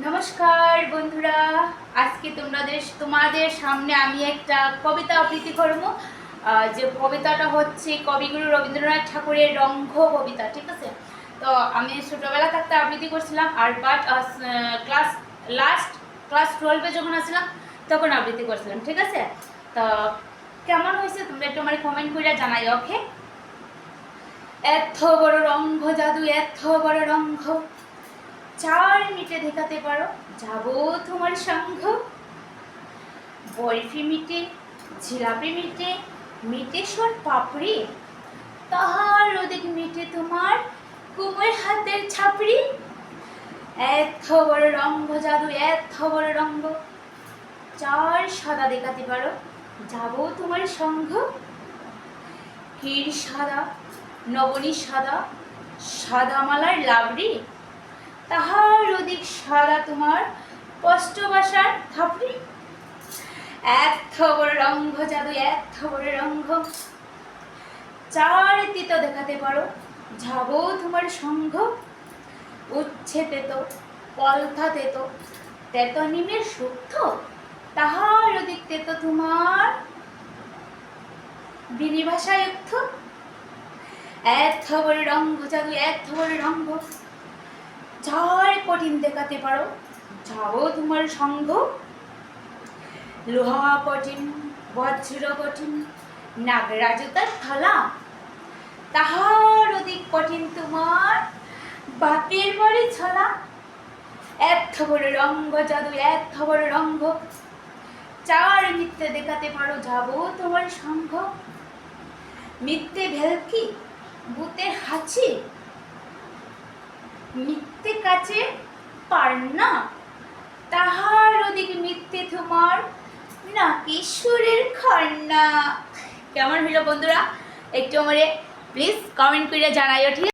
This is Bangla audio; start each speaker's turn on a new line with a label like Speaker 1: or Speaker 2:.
Speaker 1: নমস্কার বন্ধুরা। আজকে তোমাদের তোমাদের সামনে আমি একটা কবিতা আবৃত্তি করব। যে কবিতাটা হচ্ছে কবিগুরু রবীন্দ্রনাথ ঠাকুরের রঙ্গ কবিতা, ঠিক আছে? তো আমি ছোটোবেলা থাকতে আবৃত্তি করছিলাম আর বাট ক্লাস লাস্ট ক্লাস টুয়েলভে যখন আসলাম তখন আবৃত্তি করছিলাম, ঠিক আছে? তো কেমন হয়েছে তোমরা একটু আমার কমেন্ট করে জানাই ওকে এত বড় রঙ্গ জাদু, এত বড় রঙ্গ। চার মিটে দেখাতে পারো। যাব তোমার সঙ্গ। বরফি মিটে, জিলাপি মিটে মিটে সর পাপড়ি। তাহার ওদিক মিটে তোমার কুমোর হাতের ছাপড়ি। এত বড় রঙ্গ জাদু এত বড় রঙ্গ। চার সাদা দেখাতে পারো। যাব তোমার সঙ্গ। ক্ষীর সাদা, নবনী সাদা সাদা মালার লাবড়ি। তাহার অধিক সাদা তোমার থাপড়ি? বড় রঙ্গ জাদু বড় রঙ্গ। চার তিত দেখাতে পারো তোমার উচ্ছে তেতো পলথা তেতো তেতো নিমের শুদ্ধ। তাহার অধিক তেতো তোমার বিনিভাষায় এত বড় রঙ্গ জাদু এত বড় রঙ্গ। যার কঠিন দেখাতে পারো। যাও তোমার সঙ্গ। লোহা কঠিন, বজ্র কঠিন, নাগরাজতার থালা। তাহার অধিক কঠিন তোমার বাপের বাড়ি ছলা। এত বড় রঙ্গ জাদু এত বড় রঙ্গ। চার মিথ্যে দেখাতে পারো, যাব তোমার সঙ্গ। মিথ্যে ভেলকি বুতের হাঁচি। মিথ্যে কাছে পার না। তাহার ওদিক মিথ্যে তোমার নাকি সুরের খন্না। কেমন হইল বন্ধুরা? একটু আমারে প্লিজ কমেন্ট করে জানাইও, ঠিক